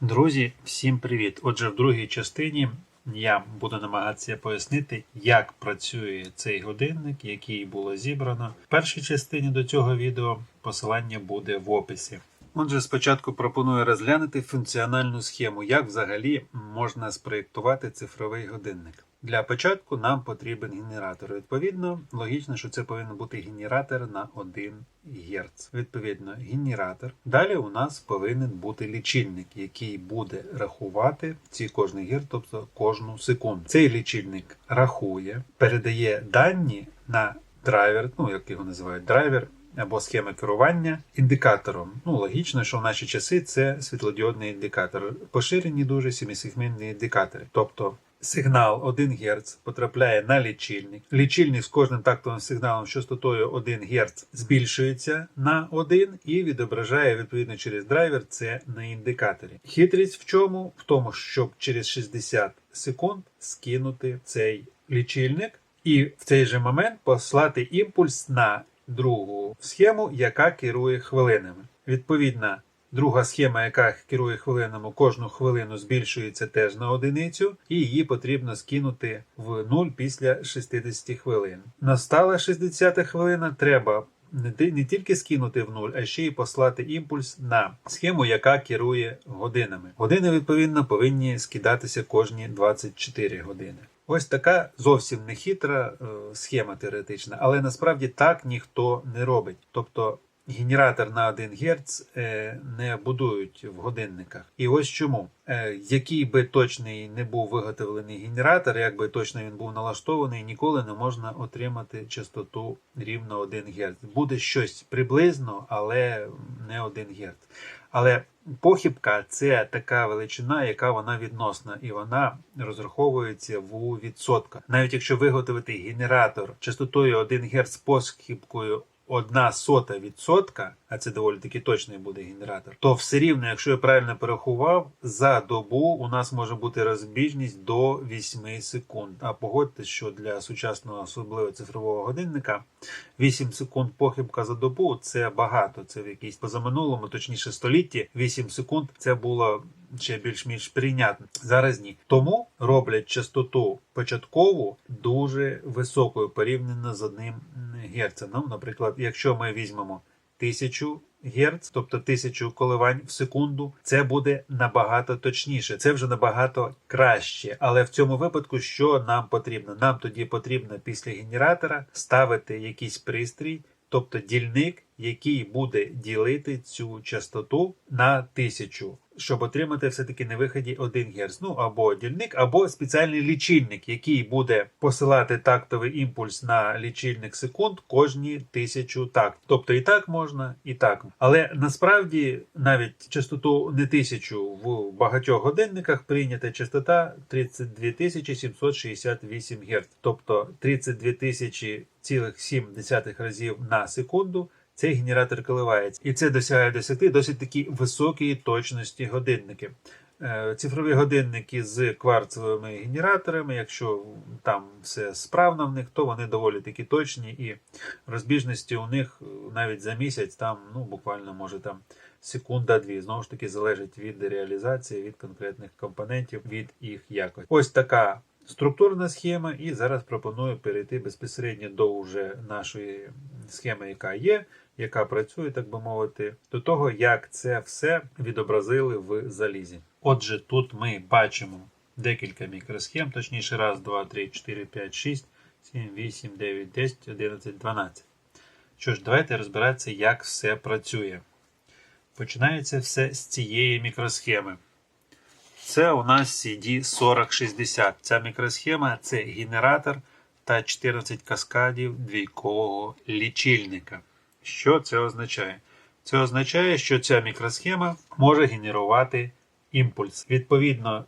Друзі, всім привіт! Отже, в другій частині я буду намагатися пояснити, як працює цей годинник, який було зібрано. В першій частині до цього відео посилання буде в описі. Отже, спочатку пропоную розглянути функціональну схему, як взагалі можна спроєктувати цифровий годинник. Для початку нам потрібен генератор. Відповідно, логічно, що це повинен бути генератор на 1 Гц. Відповідно, генератор. Далі у нас повинен бути лічильник, який буде рахувати ці кожний герц, тобто кожну секунду. Цей лічильник рахує, передає дані на драйвер, ну як його називають, драйвер. Або схема керування індикатором. Ну, логічно, що в наші часи це світлодіодний індикатор. Поширені дуже сімісегментні індикатори. Тобто сигнал 1 Гц потрапляє на лічильник. Лічильник з кожним тактовим сигналом частотою 1 Гц збільшується на 1 і відображає відповідно через драйвер це на індикаторі. Хитрість в чому? В тому, щоб через 60 секунд скинути цей лічильник і в цей же момент послати імпульс на другу схему, яка керує хвилинами. Відповідно, друга схема, яка керує хвилинами, кожну хвилину збільшується теж на одиницю, і її потрібно скинути в нуль після 60 хвилин. Настала 60 хвилина, треба не тільки скинути в нуль, а ще й послати імпульс на схему, яка керує годинами. Години, відповідно, повинні скидатися кожні 24 години. Ось така зовсім не хитра е, схема теоретична, але насправді так ніхто не робить. Тобто генератор на 1 Гц е, не будують в годинниках. І ось чому. Е, який би точний не був виготовлений генератор, як би точно він був налаштований, ніколи не можна отримати частоту рівно 1 Гц. Буде щось приблизно, але не 1 Гц. Але похибка це така величина, яка вона відносна, і вона розраховується в відсотках. Навіть якщо виготовити генератор частотою 1 Гц з похибкою 1 сота відсотка, а це доволі таки точний буде генератор, то все рівно, якщо я правильно порахував, за добу у нас може бути розбіжність до 8 секунд. А погодьте, що для сучасного особливо цифрового годинника 8 секунд похибка за добу це багато. Це в якійсь позаминулому, точніше столітті, 8 секунд це було ще більш-менш прийнятно. Зараз ні. Тому роблять частоту початкову дуже високою порівняно з одним Гц. Ну, наприклад, якщо ми візьмемо 1000 Гц, тобто 1000 коливань в секунду, це буде набагато точніше, це вже набагато краще. Але в цьому випадку, що нам потрібно? Нам тоді потрібно після генератора ставити якийсь пристрій, тобто дільник, який буде ділити цю частоту на 1000. Щоб отримати все-таки на виході 1 Гц. Ну або дільник, або спеціальний лічильник, який буде посилати тактовий імпульс на лічильник секунд кожні тисячу такт. Тобто і так можна, і так. Але насправді навіть частоту не тисячу в багатьох годинниках прийнята частота 32 768 Гц. Тобто 32 тисячі цілих 7 разів на секунду цей генератор коливається. І це досягає досягти досить таки високої точності годинники. Е, Цифрові годинники з кварцевими генераторами, якщо там все справно в них, то вони доволі таки точні, і розбіжності у них навіть за місяць там ну буквально може там секунда-дві. Знову ж таки залежить від реалізації, від конкретних компонентів, від їх якості. Ось така структурна схема, і зараз пропоную перейти безпосередньо до уже нашої схеми, яка є, яка працює, так би мовити, до того, як це все відобразили в залізі. Отже, тут ми бачимо декілька мікросхем, точніше, раз, два, три, чотири, п'ять, шість, сім, вісім, дев'ять, десять, одинадцять, дванадцять. Що ж, давайте розбиратися, як все працює. Починається все з цієї мікросхеми. Це у нас CD4060. Ця мікросхема це генератор та 14 каскадів двійкового лічильника. Що це означає? Це означає, що ця мікросхема може генерувати імпульс. Відповідно,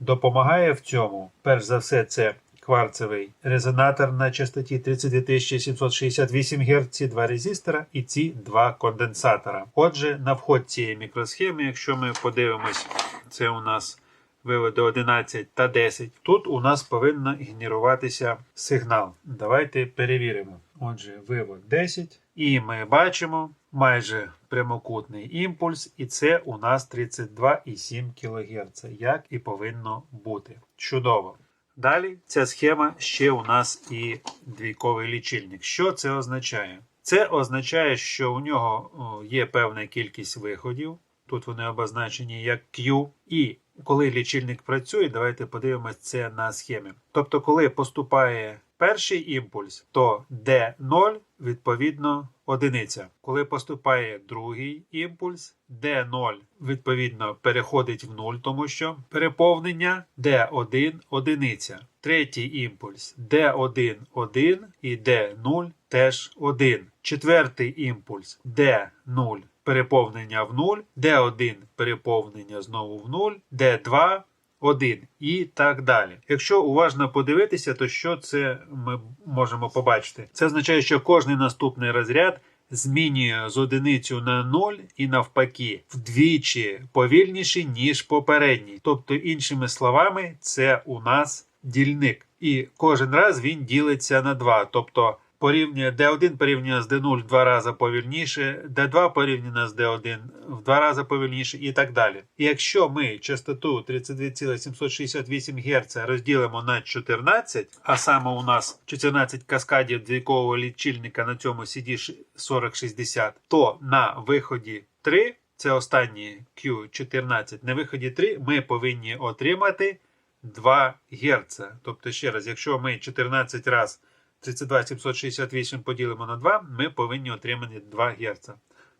допомагає в цьому, перш за все, це кварцевий резонатор на частоті 32768 Гц, два резистора і ці два конденсатора. Отже, на вход цієї мікросхеми, якщо ми подивимось, це у нас виводи 11 та 10. Тут у нас повинен генеруватися сигнал. Давайте перевіримо. Отже, вивод 10. І ми бачимо майже прямокутний імпульс, і це у нас 32,7 кГц, як і повинно бути. Чудово. Далі ця схема ще у нас і двійковий лічильник. Що це означає? Це означає, що у нього є певна кількість виходів. Тут вони обозначені як Q. І коли лічильник працює, давайте подивимося це на схемі. Тобто, коли поступає перший імпульс, то D0 відповідно одиниця. Коли поступає другий імпульс, D0 відповідно переходить в 0, тому що переповнення D1 одиниця. Третій імпульс D1 1 і D0 теж 1. Четвертий імпульс D0 переповнення в 0, D1 переповнення знову в 0, D2 1 і так далі. Якщо уважно подивитися, то що це ми можемо побачити? Це означає, що кожний наступний розряд змінює з одиницю на 0 і навпаки вдвічі повільніше, ніж попередній. Тобто, іншими словами, це у нас дільник. І кожен раз він ділиться на 2. Тобто порівнює D1 порівняно з D0 в два рази повільніше, D2 порівняно з D1 в два рази повільніше і так далі. І якщо ми частоту 32,768 Гц розділимо на 14, а саме у нас 14 каскадів двійкового лічильника на цьому CD 4060, то на виході 3, це останній Q14, на виході 3 ми повинні отримати 2 Гц. Тобто, ще раз, якщо ми 14 разів 32768 поділимо на 2, ми повинні отримати 2 Гц.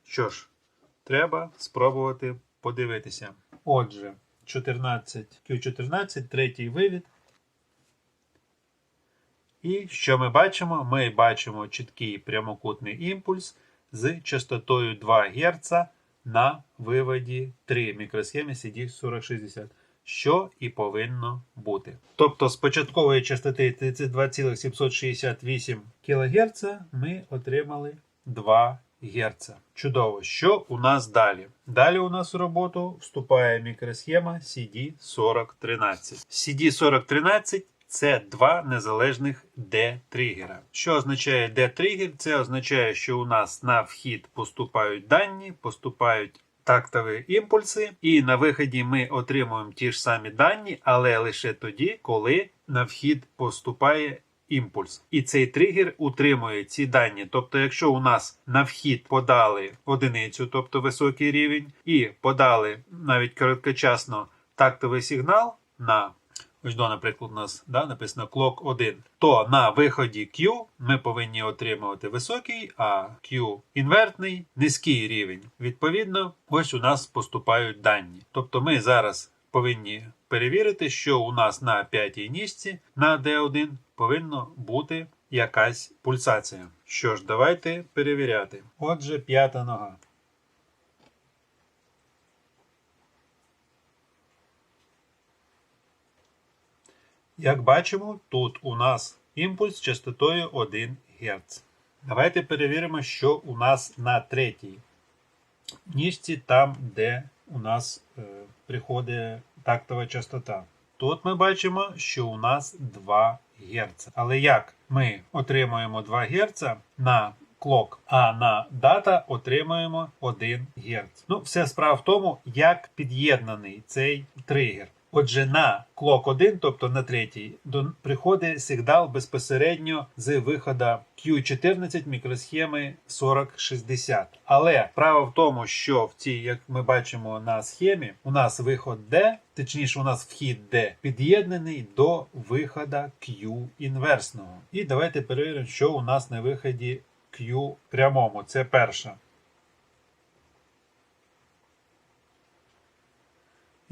Що ж, треба спробувати подивитися. Отже, 14 Q14, третій вивід. І що ми бачимо? Ми бачимо чіткий прямокутний імпульс з частотою 2 Гц на виводі 3 мікросхеми CD4060 що і повинно бути. Тобто з початкової частоти 32,768 кГц ми отримали 2 Гц. Чудово, що у нас далі? Далі у нас у роботу вступає мікросхема CD4013. CD4013 це два незалежних D-тригера. Що означає D-тригер? Це означає, що у нас на вхід поступають дані, поступають тактові імпульси, і на виході ми отримуємо ті ж самі дані, але лише тоді, коли на вхід поступає імпульс. І цей тригер утримує ці дані. Тобто, якщо у нас на вхід подали одиницю, тобто високий рівень, і подали навіть короткочасно тактовий сигнал на Ось до, наприклад, у нас да, написано clock 1. То на виході Q ми повинні отримувати високий, а Q інвертний низький рівень. Відповідно, ось у нас поступають дані. Тобто ми зараз повинні перевірити, що у нас на п'ятій ніжці на D1 повинно бути якась пульсація. Що ж, давайте перевіряти. Отже, п'ята нога. Як бачимо, тут у нас імпульс частотою 1 Гц. Давайте перевіримо, що у нас на третій ніжці, там, де у нас е, приходить тактова частота. Тут ми бачимо, що у нас 2 Гц. Але як ми отримуємо 2 Гц на клок, а на дата отримуємо 1 Гц. Ну, все справа в тому, як під'єднаний цей тригер. Отже, на клок 1, тобто на третій, приходить сигнал безпосередньо з виходу Q14 мікросхеми 4060. Але справа в тому, що в цій, як ми бачимо на схемі, у нас виход D, точніше, у нас вхід D під'єднаний до виходу Q інверсного. І давайте перевіримо, що у нас на виході Q прямому. Це перша.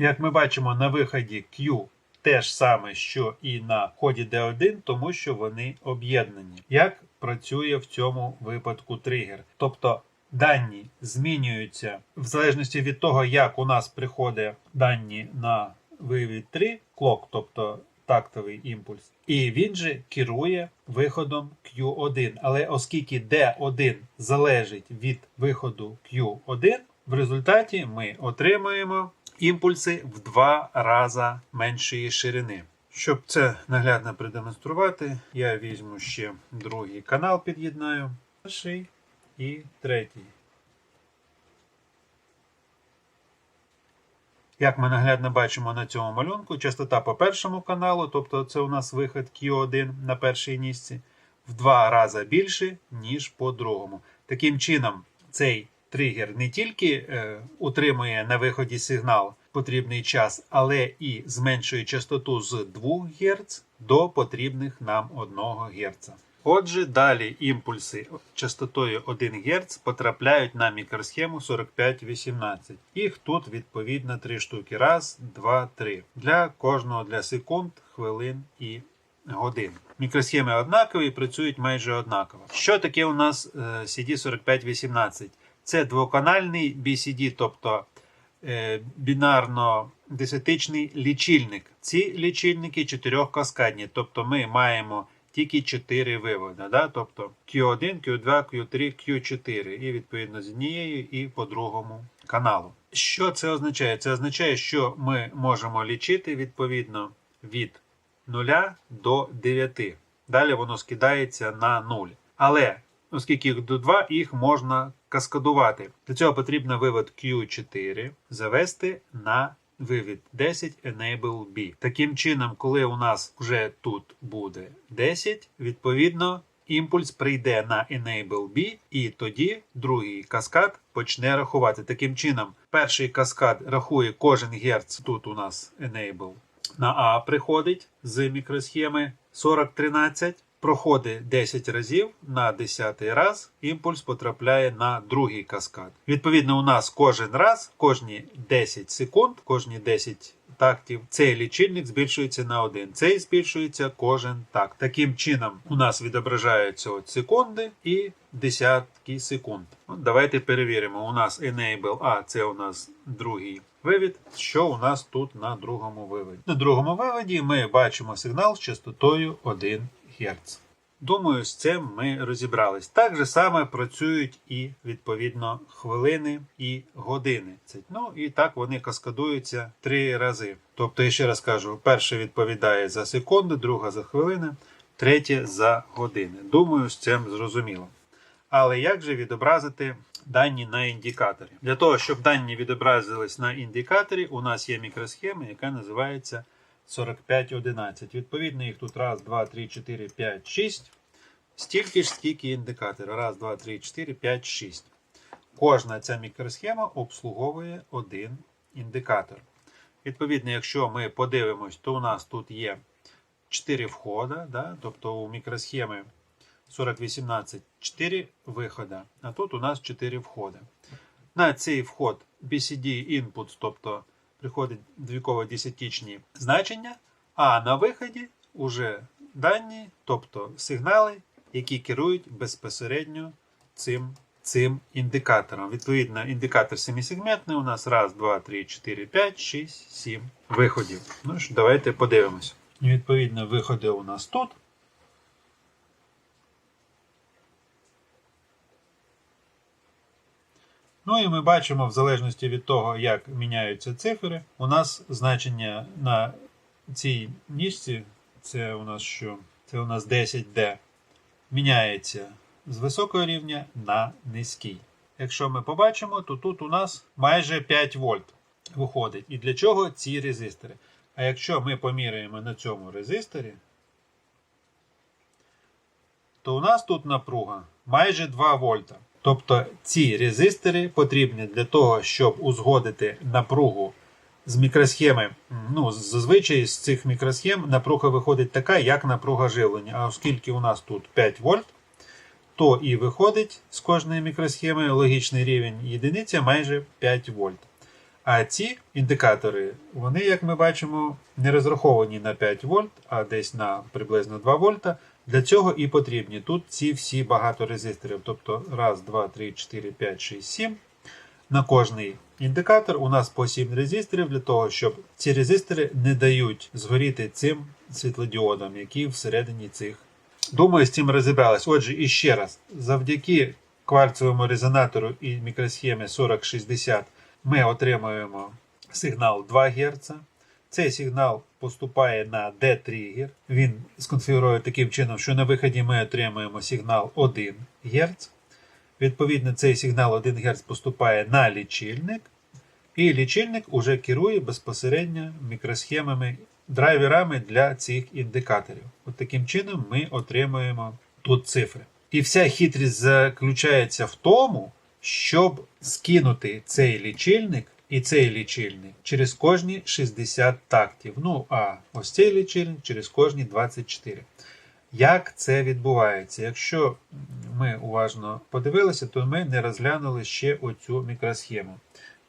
Як ми бачимо, на виході Q те ж саме, що і на ході D1, тому що вони об'єднані. Як працює в цьому випадку тригер? Тобто дані змінюються в залежності від того, як у нас приходять дані на вивід 3, клок, тобто тактовий імпульс, і він же керує виходом Q1. Але оскільки D1 залежить від виходу Q1, в результаті ми отримуємо імпульси в два рази меншої ширини. Щоб це наглядно продемонструвати, я візьму ще другий канал, під'єднаю перший і третій. Як ми наглядно бачимо на цьому малюнку, частота по першому каналу, тобто це у нас вихід Q1 на першій нісці, в два рази більше, ніж по другому. Таким чином, цей тригер не тільки е, утримує на виході сигнал потрібний час, але і зменшує частоту з 2 Гц до потрібних нам 1 Гц. Отже, далі імпульси частотою 1 Гц потрапляють на мікросхему 4518. Їх тут відповідно 3 штуки. Раз, два, три. Для кожного для секунд, хвилин і годин. Мікросхеми однакові працюють майже однаково. Що таке у нас е, CD4518? Це двоканальний BCD, тобто е, бінарно-десятичний лічильник. Ці лічильники чотирьохкаскадні, тобто ми маємо тільки 4 виводи. Да? Тобто Q1, Q2, Q3, Q4. І відповідно з однією і по другому каналу. Що це означає? Це означає, що ми можемо лічити відповідно від 0 до 9. Далі воно скидається на 0. Але оскільки їх до 2, їх можна каскадувати. Для цього потрібно вивод Q4 завести на вивід 10 Enable B. Таким чином, коли у нас вже тут буде 10, відповідно. Імпульс прийде на Enable B, і тоді другий каскад почне рахувати. Таким чином, перший каскад рахує кожен герц. Тут у нас Enable на А приходить з мікросхеми 4013, проходить 10 разів, на 10 раз імпульс потрапляє на другий каскад. Відповідно, у нас кожен раз, кожні 10 секунд, кожні 10 тактів, цей лічильник збільшується на 1. Цей збільшується кожен такт. Таким чином, у нас відображаються от секунди і десятки секунд. От давайте перевіримо. У нас Enable A це у нас другий вивід. Що у нас тут на другому виводі? На другому виводі ми бачимо сигнал з частотою 1 Гц. Думаю, з цим ми розібрались. Так же саме працюють і відповідно хвилини і години. Ну і так вони каскадуються три рази. Тобто, я ще раз кажу, перше відповідає за секунди, друга за хвилини, третє за години. Думаю, з цим зрозуміло. Але як же відобразити дані на індикаторі? Для того, щоб дані відобразились на індикаторі, у нас є мікросхема, яка називається 4511. Відповідно, їх тут раз, два, три, 4, 5, 6. Стільки ж, скільки індикатора. Раз, два, три, 4, 5, 6. Кожна ця мікросхема обслуговує один індикатор. Відповідно, якщо ми подивимось, то у нас тут є 4 входа, да? тобто у мікросхеми 4018 4 виходи, а тут у нас 4 входи. На цей вход BCD input, тобто приходить двіково десятичні значення, а на виході уже дані, тобто сигнали, які керують безпосередньо цим, цим індикатором. Відповідно, індикатор семисегментний у нас 1, 2, 3, 4, 5, 6, 7 виходів. Ну ж, давайте подивимось. Відповідно, виходи у нас тут. Ну і ми бачимо, в залежності від того, як міняються цифри, у нас значення на цій ніжці, це у нас що? Це у нас 10D, міняється з високого рівня на низький. Якщо ми побачимо, то тут у нас майже 5 вольт виходить. І для чого ці резистори? А якщо ми поміряємо на цьому резисторі, то у нас тут напруга майже 2 вольта. Тобто ці резистори потрібні для того, щоб узгодити напругу з мікросхеми. Ну, зазвичай з цих мікросхем напруга виходить така, як напруга живлення. А оскільки у нас тут 5 вольт, то і виходить з кожної мікросхеми логічний рівень єдиниця майже 5 вольт. А ці індикатори, вони, як ми бачимо, не розраховані на 5 вольт, а десь на приблизно 2 вольта. Для цього і потрібні тут ці всі багато резисторів. Тобто 1, 2, 3, 4, 5, 6, 7. На кожний індикатор у нас по 7 резисторів для того, щоб ці резистори не дають згоріти цим світлодіодам, які всередині цих. Думаю, з цим розібрались. Отже, і ще раз, завдяки кварцевому резонатору і мікросхемі 4060 ми отримуємо сигнал 2 Гц. Цей сигнал поступає на D-тригер. Він сконфігурує таким чином, що на виході ми отримуємо сигнал 1 Гц. Відповідно, цей сигнал 1 Гц поступає на лічильник, і лічильник уже керує безпосередньо мікросхемами, драйверами для цих індикаторів. От таким чином ми отримуємо тут цифри. І вся хитрість заключається в тому, щоб скинути цей лічильник і цей лічильник через кожні 60 тактів. Ну, а ось цей лічильник через кожні 24. Як це відбувається? Якщо ми уважно подивилися, то ми не розглянули ще оцю мікросхему.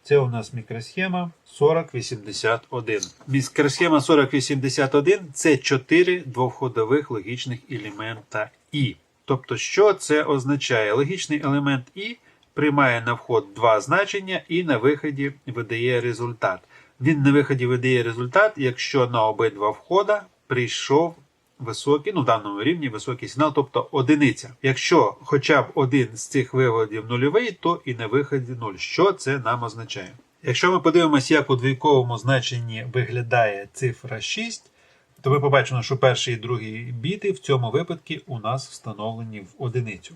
Це у нас мікросхема 4081. Мікросхема 4081 це 4 двоходових логічних елемента І. Тобто, що це означає? Логічний елемент І приймає на вход два значення і на виході видає результат. Він на виході видає результат, якщо на обидва входа прийшов високий, ну в даному рівні високий сигнал, тобто одиниця. Якщо хоча б один з цих виводів нульовий, то і на виході 0. Що це нам означає? Якщо ми подивимося, як у двійковому значенні виглядає цифра 6, то ми побачимо, що перший і другий біти в цьому випадку у нас встановлені в одиницю.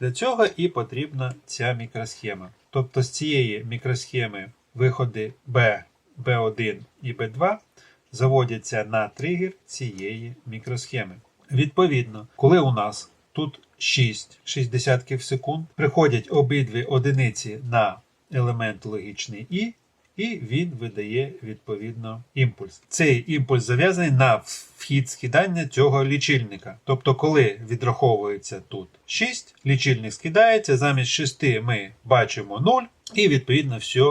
Для цього і потрібна ця мікросхема. Тобто з цієї мікросхеми виходи B, B1 і B2 заводяться на тригер цієї мікросхеми. Відповідно, коли у нас тут 6 60 в секунд, приходять обидві одиниці на елемент логічний І, і він видає відповідно імпульс. Цей імпульс зав'язаний на вхід скидання цього лічильника. Тобто, коли відраховується тут 6, лічильник скидається, замість 6 ми бачимо 0, і відповідно все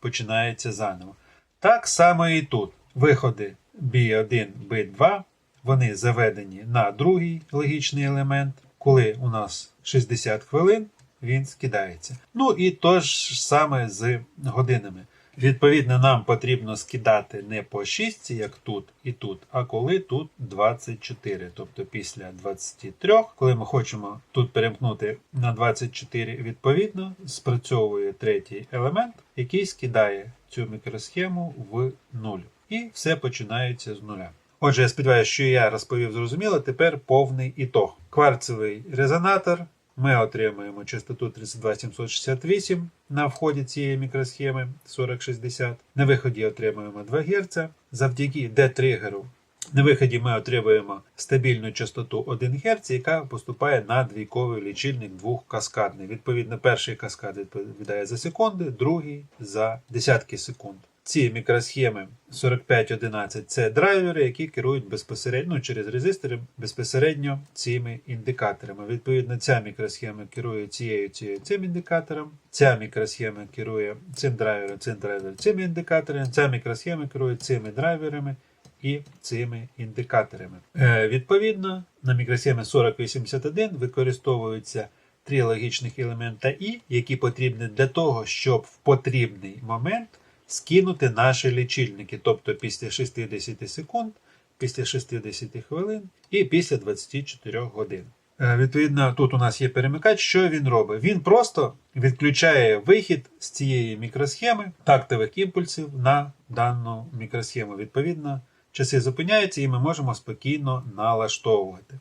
починається заново. Так само і тут. Виходи B1, B2, вони заведені на другий логічний елемент. Коли у нас 60 хвилин, він скидається. Ну і то ж саме з годинами. Відповідно, нам потрібно скидати не по 6, як тут і тут, а коли тут 24. Тобто після 23, коли ми хочемо тут перемкнути на 24, відповідно, спрацьовує третій елемент, який скидає цю мікросхему в 0. І все починається з нуля. Отже, я сподіваюся, що я розповів зрозуміло. Тепер повний ітог. Кварцевий резонатор. Ми отримуємо частоту 32768 на вході цієї мікросхеми 4060. На виході отримуємо 2 Гц. Завдяки D-тригеру на виході ми отримуємо стабільну частоту 1 Гц, яка поступає на двійковий лічильник двохкаскадний. Відповідно, перший каскад відповідає за секунди, другий за десятки секунд. Ці мікросхеми 4511 це драйвери, які керують безпосередньо ну, через резистори безпосередньо цими індикаторами. Відповідно, ця мікросхема керує цією цією цим індикатором. Ця мікросхема керує цим драйвером, цим драйвером, цим індикатором. Ця мікросхема керує цими драйверами і цими індикаторами. Е, відповідно, на мікросхемі 4081 використовуються три логічних елемента І, які потрібні для того, щоб в потрібний момент скинути наші лічильники, тобто після 60 секунд, після 60 хвилин і після 24 годин. Е, Відповідно, тут у нас є перемикач. Що він робить? Він просто відключає вихід з цієї мікросхеми тактових імпульсів на дану мікросхему. Відповідно, часи зупиняються і ми можемо спокійно налаштовувати.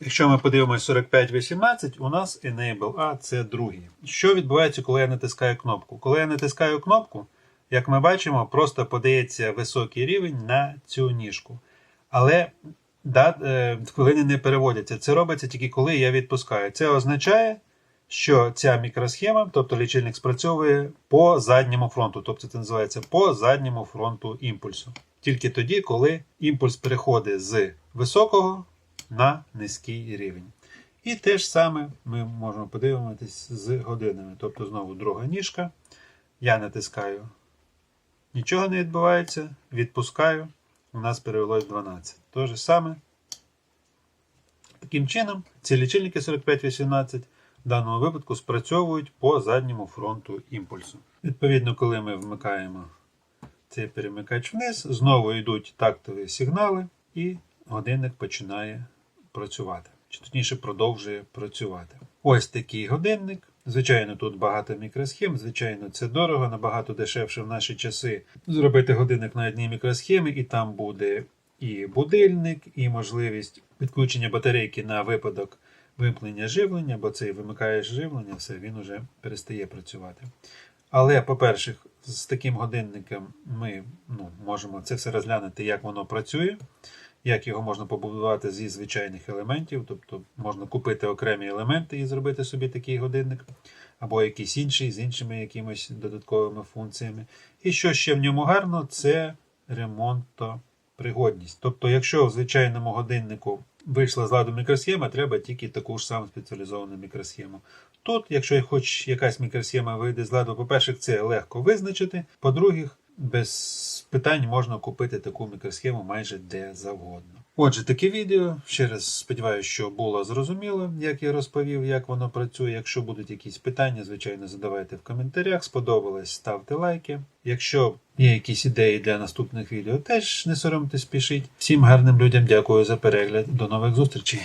Якщо ми подивимося 4518, у нас Enable A це другий. Що відбувається, коли я натискаю кнопку? Коли я натискаю кнопку, як ми бачимо, просто подається високий рівень на цю ніжку. Але да, е, хвилини не переводяться. Це робиться тільки коли я відпускаю. Це означає, що ця мікросхема, тобто лічильник спрацьовує по задньому фронту. Тобто це називається по задньому фронту імпульсу. Тільки тоді, коли імпульс переходить з високого на низький рівень. І те ж саме ми можемо подивитися з годинами. Тобто, знову друга ніжка. Я натискаю Нічого не відбувається, відпускаю, у нас перевелось 12. Те ж саме. Таким чином, ці лічильники 4518 в даному випадку спрацьовують по задньому фронту імпульсу. Відповідно, коли ми вмикаємо цей перемикач вниз, знову йдуть тактові сигнали, і годинник починає працювати. Чи точніше продовжує працювати. Ось такий годинник. Звичайно, тут багато мікросхем, звичайно, це дорого, набагато дешевше в наші часи зробити годинник на одній мікросхемі, і там буде і будильник, і можливість підключення батарейки на випадок вимкнення живлення, бо цей вимикаєш живлення, все, він уже перестає працювати. Але, по-перше, з таким годинником ми ну, можемо це все розглянути, як воно працює, як його можна побудувати зі звичайних елементів, тобто можна купити окремі елементи і зробити собі такий годинник, або якийсь інший з іншими якимись додатковими функціями. І що ще в ньому гарно, це ремонтопригодність. Тобто, якщо в звичайному годиннику вийшла з ладу мікросхема, треба тільки таку ж саму спеціалізовану мікросхему. Тут, якщо хоч якась мікросхема вийде з ладу, по-перше, це легко визначити. По-друге, без питань можна купити таку мікросхему майже де завгодно. Отже, таке відео. Ще раз сподіваюся, що було зрозуміло, як я розповів, як воно працює. Якщо будуть якісь питання, звичайно, задавайте в коментарях. Сподобалось, ставте лайки. Якщо є якісь ідеї для наступних відео, теж не соромтесь, пишіть. Всім гарним людям дякую за перегляд. До нових зустрічей!